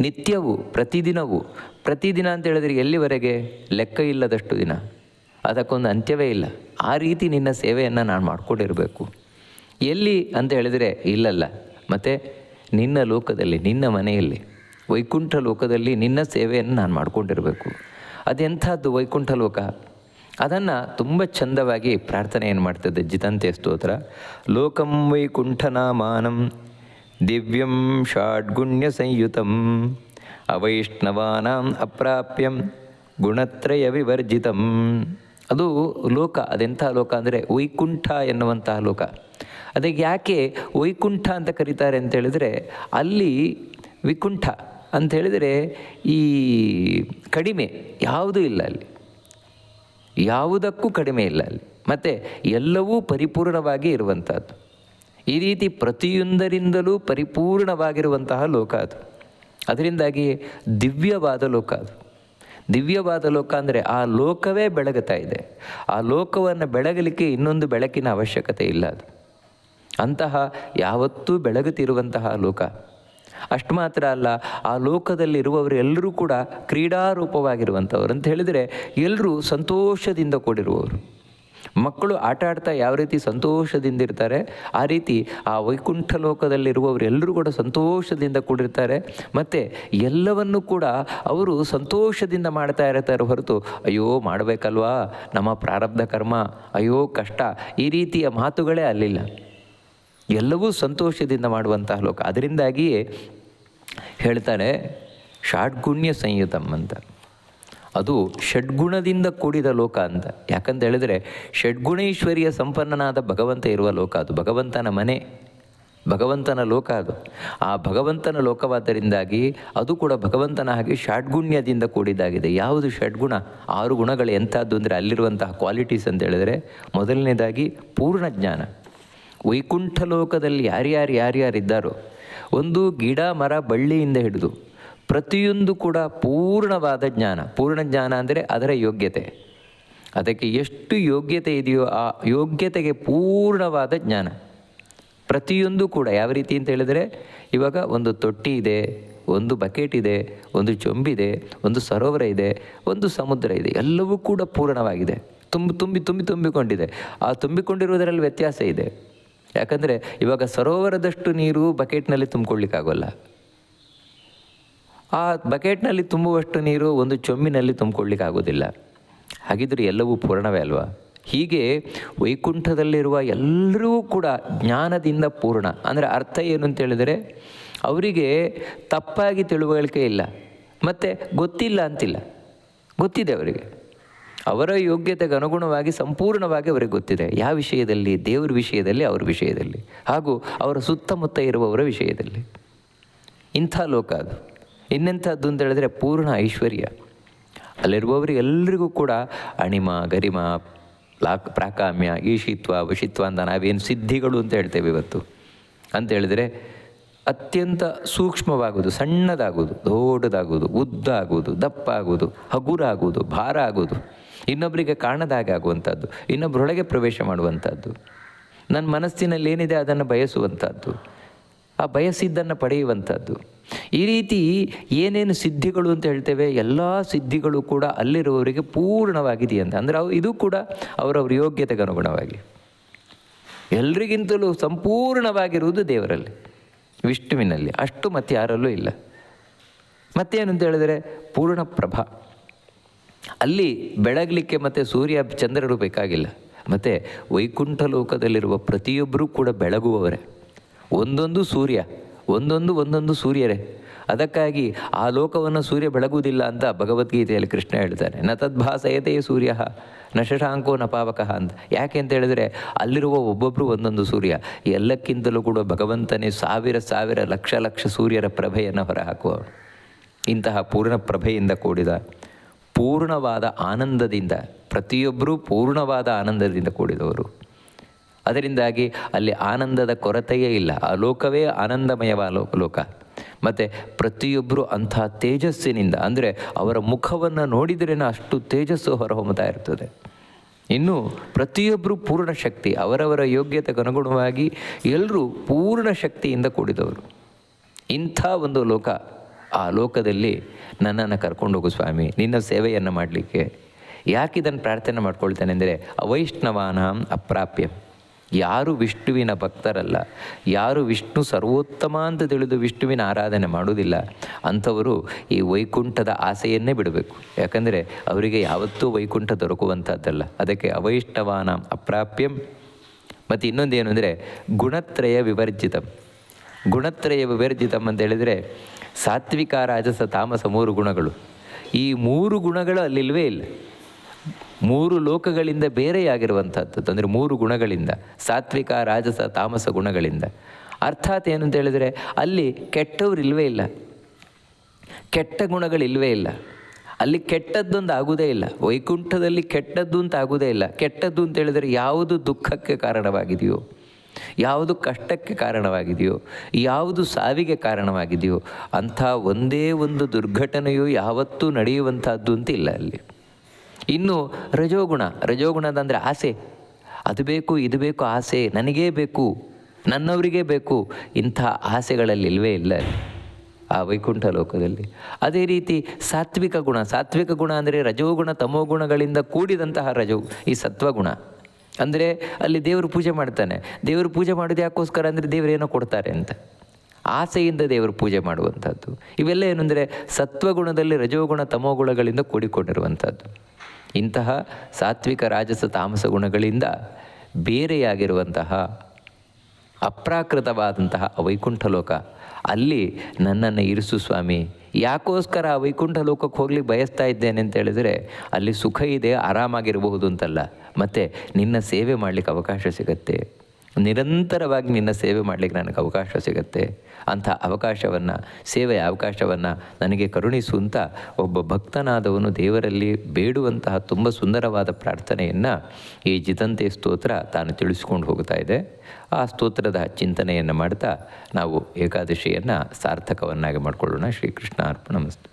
ನಿತ್ಯವೂ, ಪ್ರತಿದಿನವೂ, ಪ್ರತಿದಿನ ಅಂತ ಹೇಳಿದ್ರೆ ಎಲ್ಲಿವರೆಗೆ? ಲೆಕ್ಕ ಇಲ್ಲದಷ್ಟು ದಿನ. ಅದಕ್ಕೊಂದು ಅಂತ್ಯವೇ ಇಲ್ಲ. ಆ ರೀತಿ ನಿನ್ನ ಸೇವೆಯನ್ನು ನಾನು ಮಾಡ್ಕೊಂಡಿರಬೇಕು. ಎಲ್ಲಿ ಅಂತ ಹೇಳಿದರೆ ಇಲ್ಲಲ್ಲ. ಮತ್ತು ನಿನ್ನ ಲೋಕದಲ್ಲಿ, ನಿನ್ನ ಮನೆಯಲ್ಲಿ, ವೈಕುಂಠ ಲೋಕದಲ್ಲಿ ನಿನ್ನ ಸೇವೆಯನ್ನು ನಾನು ಮಾಡ್ಕೊಂಡಿರಬೇಕು. ಅದೆಂಥದ್ದು ವೈಕುಂಠ ಲೋಕ? ಅದನ್ನು ತುಂಬ ಚಂದವಾಗಿ ಪ್ರಾರ್ಥನೆಯನ್ನು ಮಾಡ್ತದೆ ಜಿತಂತೆ ಸ್ತೋತ್ರ. ಲೋಕಂ ವೈಕುಂಠನಾಮಾನಂ, ದಿವ್ಯಂ ಷಾಡ್ಗುಣ್ಯ ಸಂಯುತಂ, ಅವೈಷ್ಣವಾನಾಂ ಅಪ್ರಾಪ್ಯಂ, ಗುಣತ್ರಯ ವಿವರ್ಜಿತಂ. ಅದು ಲೋಕ, ಅದೆಂಥ ಲೋಕ ಅಂದರೆ ವೈಕುಂಠ ಎನ್ನುವಂತಹ ಲೋಕ. ಅದಕ್ಕೆ ಯಾಕೆ ವೈಕುಂಠ ಅಂತ ಕರೀತಾರೆ ಅಂತ ಹೇಳಿದರೆ ಅಲ್ಲಿ ವಿಕುಂಠ ಅಂತ ಹೇಳಿದರೆ ಈ ಕಡಿಮೆ ಯಾವುದೂ ಇಲ್ಲ ಅಲ್ಲಿ. ಯಾವುದಕ್ಕೂ ಕಡಿಮೆ ಇಲ್ಲ ಅಲ್ಲಿ. ಮತ್ತು ಎಲ್ಲವೂ ಪರಿಪೂರ್ಣವಾಗಿ ಇರುವಂಥದ್ದು. ಈ ರೀತಿ ಪ್ರತಿಯೊಂದರಿಂದಲೂ ಪರಿಪೂರ್ಣವಾಗಿರುವಂತಹ ಲೋಕ ಅದು. ಅದರಿಂದಾಗಿ ದಿವ್ಯವಾದ ಲೋಕ ಅದು. ದಿವ್ಯವಾದ ಲೋಕ ಅಂದರೆ ಆ ಲೋಕವೇ ಬೆಳಗುತ್ತಾ ಇದೆ. ಆ ಲೋಕವನ್ನು ಬೆಳಗಲಿಕ್ಕೆ ಇನ್ನೊಂದು ಬೆಳಕಿನ ಅವಶ್ಯಕತೆ ಇಲ್ಲ ಅದು. ಅಂತಹ ಯಾವತ್ತೂ ಬೆಳಗುತ್ತಿರುವಂತಹ ಲೋಕ. ಅಷ್ಟು ಮಾತ್ರ ಅಲ್ಲ, ಆ ಲೋಕದಲ್ಲಿರುವವರು ಎಲ್ಲರೂ ಕೂಡ ಕ್ರೀಡಾರೂಪವಾಗಿರುವಂಥವ್ರು. ಅಂತ ಹೇಳಿದರೆ ಎಲ್ಲರೂ ಸಂತೋಷದಿಂದ ಕೂಡಿರುವವರು. ಮಕ್ಕಳು ಆಟ ಆಡ್ತಾ ಯಾವ ರೀತಿ ಸಂತೋಷದಿಂದ ಇರ್ತಾರೆ ಆ ರೀತಿ ಆ ವೈಕುಂಠ ಲೋಕದಲ್ಲಿರುವವರು ಎಲ್ಲರೂ ಕೂಡ ಸಂತೋಷದಿಂದ ಕೂಡಿರ್ತಾರೆ. ಮತ್ತು ಎಲ್ಲವನ್ನು ಕೂಡ ಅವರು ಸಂತೋಷದಿಂದ ಮಾಡ್ತಾ ಇರ್ತಾರೆ ಹೊರತು, ಅಯ್ಯೋ, ಮಾಡಬೇಕಲ್ವಾ? ನಮ್ಮ ಪ್ರಾರಬ್ಧ ಕರ್ಮ. ಅಯ್ಯೋ, ಕಷ್ಟ. ಈ ರೀತಿಯ ಮಾತುಗಳೇ ಅಲ್ಲಿಲ್ಲ. ಎಲ್ಲವೂ ಸಂತೋಷದಿಂದ ಮಾಡುವಂತಹ ಲೋಕ. ಅದರಿಂದಾಗಿಯೇ ಹೇಳ್ತಾರೆ, ಷಾಡ್ಗುಣ್ಯ ಸಂಯುತಂ ಅಂತ. ಅದು ಷಡ್ಗುಣದಿಂದ ಕೂಡಿದ ಲೋಕ ಅಂತ. ಯಾಕಂತ ಹೇಳಿದರೆ ಷಡ್ಗುಣೇಶ್ವರಿಯ ಸಂಪನ್ನನಾದ ಭಗವಂತ ಇರುವ ಲೋಕ ಅದು. ಭಗವಂತನ ಮನೆ, ಭಗವಂತನ ಲೋಕ ಅದು. ಆ ಭಗವಂತನ ಲೋಕವಾದ್ದರಿಂದಾಗಿ ಅದು ಕೂಡ ಭಗವಂತನ ಹಾಗೆ ಷಡ್ಗುಣ್ಯದಿಂದ ಕೂಡಿದ್ದಾಗಿದೆ. ಯಾವುದು ಷಡ್ಗುಣ? ಆರು ಗುಣಗಳು ಎಂಥದ್ದು ಅಂದರೆ ಅಲ್ಲಿರುವಂತಹ ಕ್ವಾಲಿಟೀಸ್ ಅಂತ ಹೇಳಿದರೆ ಮೊದಲನೇದಾಗಿ ಪೂರ್ಣ ಜ್ಞಾನ. ವೈಕುಂಠ ಲೋಕದಲ್ಲಿ ಯಾರ್ಯಾರು ಯಾರ್ಯಾರಿದ್ದಾರೋ ಒಂದು ಗಿಡ ಮರ ಬಳ್ಳಿಯಿಂದ ಹಿಡಿದು ಪ್ರತಿಯೊಂದು ಕೂಡ ಪೂರ್ಣವಾದ ಜ್ಞಾನ. ಪೂರ್ಣ ಜ್ಞಾನ ಅಂದರೆ ಅದರ ಯೋಗ್ಯತೆ. ಅದಕ್ಕೆ ಎಷ್ಟು ಯೋಗ್ಯತೆ ಇದೆಯೋ ಆ ಯೋಗ್ಯತೆಗೆ ಪೂರ್ಣವಾದ ಜ್ಞಾನ. ಪ್ರತಿಯೊಂದು ಕೂಡ ಯಾವ ರೀತಿ ಅಂತ ಹೇಳಿದರೆ, ಇವಾಗ ಒಂದು ತೊಟ್ಟಿ ಇದೆ, ಒಂದು ಬಕೆಟ್ ಇದೆ, ಒಂದು ಚೊಂಬಿದೆ ಒಂದು ಸರೋವರ ಇದೆ, ಒಂದು ಸಮುದ್ರ ಇದೆ, ಎಲ್ಲವೂ ಕೂಡ ಪೂರ್ಣವಾಗಿದೆ. ತುಂಬಿ ತುಂಬಿ ತುಂಬಿ, ತುಂಬಿಕೊಂಡಿದೆ. ಆ ತುಂಬಿಕೊಂಡಿರುವುದರಲ್ಲಿ ವ್ಯತ್ಯಾಸ ಇದೆ. ಯಾಕಂದರೆ ಇವಾಗ ಸರೋವರದಷ್ಟು ನೀರು ಬಕೆಟ್ನಲ್ಲಿ ತುಂಬಿಕೊಳ್ಳಿಕ್ಕಾಗೋಲ್ಲ. ಆ ಬಕೆಟ್ನಲ್ಲಿ ತುಂಬುವಷ್ಟು ನೀರು ಒಂದು ಚೊಮ್ಮಿನಲ್ಲಿ ತುಂಬಿಕೊಳ್ಳಿಕ್ಕಾಗೋದಿಲ್ಲ ಹಾಗಿದ್ರೆ ಎಲ್ಲವೂ ಪೂರ್ಣವೇ ಅಲ್ವಾ? ಹೀಗೆ ವೈಕುಂಠದಲ್ಲಿರುವ ಎಲ್ಲರೂ ಕೂಡ ಜ್ಞಾನದಿಂದ ಪೂರ್ಣ. ಅಂದರೆ ಅರ್ಥ ಏನು ಅಂತ ಹೇಳಿದರೆ, ಅವರಿಗೆ ತಪ್ಪಾಗಿ ತಿಳುವಳಿಕೆ ಇಲ್ಲ. ಮತ್ತು ಗೊತ್ತಿಲ್ಲ ಅಂತಿಲ್ಲ. ಗೊತ್ತಿದೆ ಅವರಿಗೆ. ಅವರ ಯೋಗ್ಯತೆಗೆ ಅನುಗುಣವಾಗಿ ಸಂಪೂರ್ಣವಾಗಿ ಅವರಿಗೆ ಗೊತ್ತಿದೆ. ಯಾವ ವಿಷಯದಲ್ಲಿ? ದೇವರ ವಿಷಯದಲ್ಲಿ, ಅವರ ವಿಷಯದಲ್ಲಿ. ಹಾಗೂ ಅವರ ಸುತ್ತಮುತ್ತ ಇರುವವರ ವಿಷಯದಲ್ಲಿ. ಇಂಥ ಲೋಕ ಅದು. ಇನ್ನೆಂಥದ್ದು ಅಂತ ಹೇಳಿದ್ರೆ ಪೂರ್ಣ ಐಶ್ವರ್ಯ. ಅಲ್ಲಿರುವವರಿಗೆ ಎಲ್ರಿಗೂ ಕೂಡ ಅಣಿಮ, ಗರಿಮ, ಲಾಕ್, ಪ್ರಾಕಾಮ್ಯ, ಈಶಿತ್ವ ವಶಿತ್ವ ಅಂತ ನಾವೇನು ಸಿದ್ಧಿಗಳು ಅಂತ ಹೇಳ್ತೇವೆ ಇವತ್ತು. ಅಂತ ಹೇಳಿದರೆ ಅತ್ಯಂತ ಸೂಕ್ಷ್ಮವಾಗುವುದು, ಸಣ್ಣದಾಗುವುದು, ದೊಡ್ಡದಾಗುವುದು ಉದ್ದ ಆಗುವುದು ದಪ್ಪ ಆಗುವುದು ಹಗುರ ಆಗುವುದು ಭಾರ ಆಗುವುದು ಇನ್ನೊಬ್ಬರಿಗೆ ಕಾಣದಾಗೆ ಆಗುವಂಥದ್ದು ಇನ್ನೊಬ್ಬರೊಳಗೆ ಪ್ರವೇಶ ಮಾಡುವಂಥದ್ದು. ನನ್ನ ಮನಸ್ಸಿನಲ್ಲಿ ಏನಿದೆ ಅದನ್ನು ಬಯಸುವಂಥದ್ದು. ಆ ಬಯಸಿದ್ದನ್ನು ಪಡೆಯುವಂಥದ್ದು. ಈ ರೀತಿ ಏನೇನು ಸಿದ್ಧಿಗಳು ಅಂತ ಹೇಳ್ತೇವೆ, ಎಲ್ಲ ಸಿದ್ಧಿಗಳು ಕೂಡ ಅಲ್ಲಿರುವವರಿಗೆ ಪೂರ್ಣವಾಗಿದೆಯಂತೆ. ಅಂದರೆ ಅವು ಇದು ಕೂಡ ಅವರವ್ರ ಯೋಗ್ಯತೆಗೆ ಅನುಗುಣವಾಗಿ ಎಲ್ರಿಗಿಂತಲೂ ಸಂಪೂರ್ಣವಾಗಿರುವುದು ದೇವರಲ್ಲಿ, ವಿಷ್ಣುವಿನಲ್ಲಿ. ಅಷ್ಟು ಮತ್ತೆ ಯಾರಲ್ಲೂ ಇಲ್ಲ. ಮತ್ತೇನು ಅಂತ ಹೇಳಿದರೆ ಪೂರ್ಣ ಪ್ರಭಾ ಅಲ್ಲಿ ಬೆಳಗಲಿಕ್ಕೆ ಮತ್ತು ಸೂರ್ಯ, ಚಂದ್ರರು ಬೇಕಾಗಿಲ್ಲ. ಮತ್ತು ವೈಕುಂಠ ಲೋಕದಲ್ಲಿರುವ ಪ್ರತಿಯೊಬ್ಬರೂ ಕೂಡ ಬೆಳಗುವವರೇ. ಒಂದೊಂದು ಸೂರ್ಯ. ಒಂದೊಂದು ಒಂದೊಂದು ಸೂರ್ಯರೇ. ಅದಕ್ಕಾಗಿ ಆ ಲೋಕವನ್ನು ಸೂರ್ಯ ಬೆಳಗುವುದಿಲ್ಲ ಅಂತ ಭಗವದ್ಗೀತೆಯಲ್ಲಿ ಕೃಷ್ಣ ಹೇಳ್ತಾನೆ. ನ ತದ್ಭಾಸಯತೆಯೇ ಸೂರ್ಯ, ನ ಶಶಾಂಕೋ ನ ಪಾವಕಃ ಅಂತ. ಯಾಕೆ ಅಂತ ಹೇಳಿದರೆ ಅಲ್ಲಿರುವ ಒಬ್ಬೊಬ್ಬರು ಒಂದೊಂದು ಸೂರ್ಯ. ಎಲ್ಲಕ್ಕಿಂತಲೂ ಕೂಡ ಭಗವಂತನೇ ಸಾವಿರ ಸಾವಿರ ಲಕ್ಷ ಲಕ್ಷ ಸೂರ್ಯರ ಪ್ರಭೆಯನ್ನು ಹೊರಹಾಕುವವನು ಇಂತಹ ಪೂರ್ಣ ಪ್ರಭೆಯಿಂದ ಕೂಡಿದ, ಪೂರ್ಣವಾದ ಆನಂದದಿಂದ ಪ್ರತಿಯೊಬ್ಬರೂ ಪೂರ್ಣವಾದ ಆನಂದದಿಂದ ಕೂಡಿದವರು. ಅದರಿಂದಾಗಿ ಅಲ್ಲಿ ಆನಂದದ ಕೊರತೆಯೇ ಇಲ್ಲ. ಆ ಲೋಕವೇ ಆನಂದಮಯವ ಲೋಕ. ಮತ್ತು ಪ್ರತಿಯೊಬ್ಬರು ಅಂಥ ತೇಜಸ್ಸಿನಿಂದ, ಅಂದರೆ ಅವರ ಮುಖವನ್ನು ನೋಡಿದ್ರೇ ಅಷ್ಟು ತೇಜಸ್ಸು ಹೊರಹೊಮ್ಮತಾ ಇರ್ತದೆ. ಇನ್ನು ಪ್ರತಿಯೊಬ್ಬರು ಪೂರ್ಣ ಶಕ್ತಿ, ಅವರವರ ಯೋಗ್ಯತೆಗನುಗುಣವಾಗಿ ಎಲ್ಲರೂ ಪೂರ್ಣ ಶಕ್ತಿಯಿಂದ ಕೂಡಿದವರು. ಇಂಥ ಒಂದು ಲೋಕ, ಆ ಲೋಕದಲ್ಲಿ ನನ್ನನ್ನು ಕರ್ಕೊಂಡೋಗು ಸ್ವಾಮಿ, ನಿನ್ನ ಸೇವೆಯನ್ನು ಮಾಡಲಿಕ್ಕೆ. ಯಾಕೆ ಇದನ್ನು ಪ್ರಾರ್ಥನೆ ಮಾಡ್ಕೊಳ್ತೇನೆ ಅಂದರೆ ಅವೈಷ್ಣವಾನಾಂ ಅಪ್ರಾಪ್ಯ. ಯಾರು ವಿಷ್ಣುವಿನ ಭಕ್ತರಲ್ಲ, ಯಾರು ವಿಷ್ಣು ಸರ್ವೋತ್ತಮ ಅಂತ ತಿಳಿದು ವಿಷ್ಣುವಿನ ಆರಾಧನೆ ಮಾಡುವುದಿಲ್ಲ, ಅಂಥವರು ಈ ವೈಕುಂಠದ ಆಸೆಯನ್ನೇ ಬಿಡಬೇಕು. ಯಾಕಂದರೆ ಅವರಿಗೆ ಯಾವತ್ತೂ ವೈಕುಂಠ ದೊರಕುವಂಥದ್ದಲ್ಲ. ಅದಕ್ಕೆ ಅವೈಷ್ಟವಾನ ಅಪ್ರಾಪ್ಯಂ. ಮತ್ತು ಇನ್ನೊಂದೇನು ಅಂದರೆ ಗುಣತ್ರಯ ವಿವರ್ಜಿತಂ. ಗುಣತ್ರಯ ವಿವರ್ಜಿತಂ ಅಂತ ಹೇಳಿದರೆ ಸಾತ್ವಿಕ, ರಾಜಸ, ತಾಮಸ ಮೂರು ಗುಣಗಳು. ಈ ಮೂರು ಗುಣಗಳು ಅಲ್ಲಿಲ್ವೇ ಇಲ್ಲ. ಮೂರು ಲೋಕಗಳಿಂದ ಬೇರೆಯಾಗಿರುವಂಥದ್ದು ಅಂದರೆ ಮೂರು ಗುಣಗಳಿಂದ, ಸಾತ್ವಿಕ, ರಾಜಸ, ತಾಮಸ ಗುಣಗಳಿಂದ. ಅರ್ಥಾತ್ ಏನು ಅಂತ ಹೇಳಿದರೆ, ಅಲ್ಲಿ ಕೆಟ್ಟವರು ಇಲ್ವೇ ಇಲ್ಲ. ಕೆಟ್ಟ ಗುಣಗಳಿಲ್ವೇ ಇಲ್ಲ. ಅಲ್ಲಿ ಕೆಟ್ಟದ್ದೊಂದು ಆಗುವುದೇ ಇಲ್ಲ. ವೈಕುಂಠದಲ್ಲಿ ಕೆಟ್ಟದ್ದು ಅಂತ ಆಗುವುದೇ ಇಲ್ಲ. ಕೆಟ್ಟದ್ದು ಅಂತ ಹೇಳಿದರೆ ಯಾವುದು ದುಃಖಕ್ಕೆ ಕಾರಣವಾಗಿದೆಯೋ, ಯಾವುದು ಕಷ್ಟಕ್ಕೆ ಕಾರಣವಾಗಿದೆಯೋ, ಯಾವುದು ಸಾವಿಗೆ ಕಾರಣವಾಗಿದೆಯೋ, ಅಂಥ ಒಂದೇ ಒಂದು ದುರ್ಘಟನೆಯು ಯಾವತ್ತೂ ನಡೆಯುವಂಥದ್ದು ಅಂತ ಇಲ್ಲ ಅಲ್ಲಿ. ಇನ್ನು ರಜೋಗುಣ, ರಜೋಗುಣದಂದರೆ ಆಸೆ. ಅದು ಬೇಕು, ಇದು ಬೇಕು, ಆಸೆ, ನನಗೇ ಬೇಕು, ನನ್ನವರಿಗೇ ಬೇಕು, ಇಂಥ ಆಸೆಗಳಲ್ಲಿ ಇಲ್ಲವೇ ಇಲ್ಲ. ಆ ವೈಕುಂಠ ಲೋಕದಲ್ಲಿ. ಅದೇ ರೀತಿ ಸಾತ್ವಿಕ ಗುಣ ಸಾತ್ವಿಕ ಗುಣ ಅಂದರೆ ರಜೋಗುಣ, ತಮೋಗುಣಗಳಿಂದ ಕೂಡಿದಂತಹ ರಜೋ, ಈ ಸತ್ವಗುಣ. ಅಂದರೆ ಅಲ್ಲಿ ದೇವರು ಪೂಜೆ ಮಾಡ್ತಾನೆ. ದೇವರು ಪೂಜೆ ಮಾಡೋದು ಯಾಕೋಸ್ಕರ ಅಂದರೆ ದೇವರೇನೋ ಕೊಡ್ತಾರೆ ಅಂತ. ಆಸೆಯಿಂದ ದೇವರು ಪೂಜೆ ಮಾಡುವಂಥದ್ದು. ಇವೆಲ್ಲ ಏನು ಅಂದರೆ ಸತ್ವಗುಣದಲ್ಲಿ ರಜೋಗುಣ, ತಮೋಗುಣಗಳಿಂದ ಕೂಡಿಕೊಂಡಿರುವಂಥದ್ದು. ಇಂತಹ ಸಾತ್ವಿಕ ರಾಜಸ ತಾಮಸ ಗುಣಗಳಿಂದ ಬೇರೆಯಾಗಿರುವಂತಹ ಅಪ್ರಾಕೃತವಾದಂತಹ ವೈಕುಂಠ ಲೋಕ. ಅಲ್ಲಿ ನನ್ನನ್ನು ಇರಿಸು ಸ್ವಾಮಿ. ಯಾಕೋಸ್ಕರ ಆ ವೈಕುಂಠ ಲೋಕಕ್ಕೆ ಹೋಗ್ಲಿಕ್ಕೆ ಬಯಸ್ತಾ ಇದ್ದೇನೆ ಅಂತ ಹೇಳಿದರೆ ಅಲ್ಲಿ ಸುಖ ಇದೆ, ಆರಾಮಾಗಿರಬಹುದು ಅಂತಲ್ಲ. ಮತ್ತು ನಿನ್ನ ಸೇವೆ ಮಾಡಲಿಕ್ಕೆ ಅವಕಾಶ ಸಿಗತ್ತೆ. ನಿರಂತರವಾಗಿ ನಿನ್ನ ಸೇವೆ ಮಾಡಲಿಕ್ಕೆ ನನಗೆ ಅವಕಾಶ ಸಿಗುತ್ತೆ. ಅಂಥ ಅವಕಾಶವನ್ನು, ಸೇವೆಯ ಅವಕಾಶವನ್ನು ನನಗೆ ಕರುಣಿಸು ಒಬ್ಬ ಭಕ್ತನಾದವನು ದೇವರಲ್ಲಿ ಬೇಡುವಂತಹ ತುಂಬ ಸುಂದರವಾದ ಪ್ರಾರ್ಥನೆಯನ್ನು ಈ ಜಿತಂತೆ ಸ್ತೋತ್ರ ತಾನು ತಿಳಿಸ್ಕೊಂಡು ಹೋಗ್ತಾ ಇದೆ. ಆ ಸ್ತೋತ್ರದ ಚಿಂತನೆಯನ್ನು ಮಾಡ್ತಾ ನಾವು ಏಕಾದಶಿಯನ್ನು ಸಾರ್ಥಕವನ್ನಾಗಿ ಮಾಡಿಕೊಳ್ಳೋಣ. ಶ್ರೀಕೃಷ್ಣ ಅರ್ಪಣಮಸ್ತು